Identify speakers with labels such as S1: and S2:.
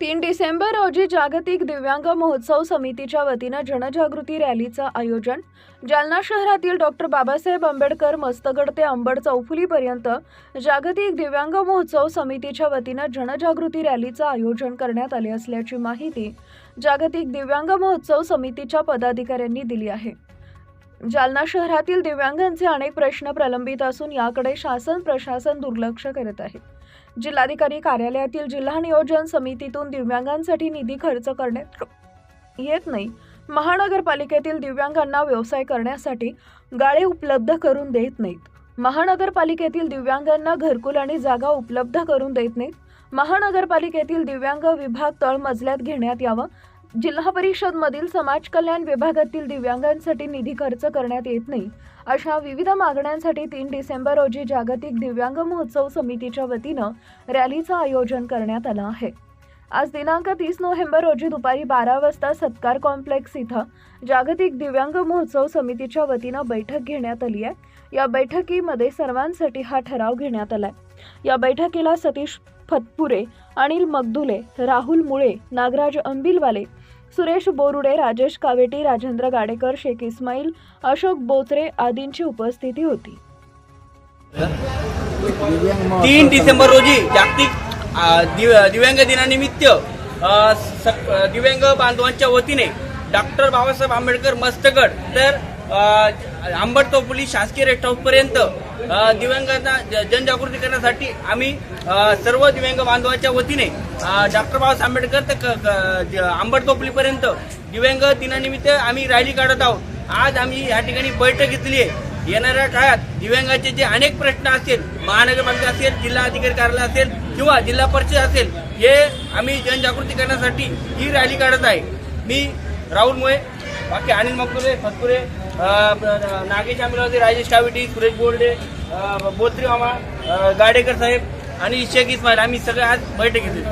S1: तीन डिसेंबर रोजी जागतिक दिव्यांग महोत्सव समितीच्या वतीनं जनजागृती रॅलीचं आयोजन. जालना शहरातील डॉक्टर बाबासाहेब आंबेडकर मस्तगड ते अंबड चौफुलीपर्यंत जागतिक दिव्यांग महोत्सव समितीच्या वतीनं जनजागृती रॅलीचं आयोजन करण्यात आले असल्याची माहिती जागतिक दिव्यांग महोत्सव समितीच्या पदाधिकाऱ्यांनी दिली आहे. जालना शहरातील दिव्यांगांचे अनेक प्रश्न प्रलंबित असून याकडे शासन प्रशासन दुर्लक्ष करत आहे. जिल्हाधिकारी कार्यालयातील जिल्हा नियोजन समितीतून दिव्यांगांसाठी निधी खर्च करण्यात येत नाही. महानगरपालिकेतील दिव्यांगांना व्यवसाय करण्यासाठी गाळे उपलब्ध करून देत नाहीत. महानगरपालिकेतील दिव्यांगांना घरकुल आणि जागा उपलब्ध करून देत नाहीत. महानगरपालिकेतील दिव्यांग विभाग तळमजल्यात घेण्यात यावा जिल्हा परिषदमधील समाज कल्याण विभागातील दिव्यांगांसाठी निधी खर्च करण्यात येत नाही. अशा विविध मागण्यांसाठी तीन डिसेंबर रोजी जागतिक दिव्यांग महोत्सव समितीच्या वतीनं रॅलीचं आयोजन करण्यात आलं आहे. आज दिनांक तीस नोव्हेंबर रोजी दुपारी बारा वाजता सत्कार कॉम्प्लेक्स इथं जागतिक दिव्यांग महोत्सव समितीच्या वतीनं बैठक घेण्यात आली आहे. या बैठकीमध्ये सर्वांसाठी हा ठराव घेण्यात आला आहे या बैठकीला सतीश फतपुरे अनिल मगदुले राहुल मुळे नागराज अंबिलवाले सुरेश बोरुडे राजेश कावेटी राजेंद्र गाडेकर शेख इस्माईल अशोक बोचरे आदींची उपस्थिती होती.
S2: तीन डिसेंबर रोजी जागतिक दिव्यांग दिनानिमित्त दिव्यांग बांधवांच्या वतीने डॉक्टर बाबासाहेब आंबेडकर मस्तगड तर अ, शासकीय रेस्ट हाऊसपर्यंत दिव्यांगांना जनजागृती करण्यासाठी आम्ही सर्व दिव्यांग बांधवांच्या वतीने डॉक्टर बाबासाहेब आंबेडकर तर क- ज- आंबट दिव्यांग दिनानिमित्त आम्ही रॅली काढत आहोत. आज आम्ही या ठिकाणी बैठक घेतली आहे. येणाऱ्या काळात दिव्यांगाचे जे अनेक प्रश्न असतील महानगरपालिका असेल जिल्हा अधिकारी कार्यालय असेल किंवा जिल्हा परिषद असेल हे आम्ही जनजागृती करण्यासाठी ही रॅली काढत आहे. मी राहुल मुळे बाकी अनिल मकुरे फतपुरे नागेश आंबेलावते राजेश काविटी सुरेश बोर्डे बोत्री मामा गाडेकर साहेब आणि शेख इस्माईल आम्ही सगळे आज बैठक घेतली.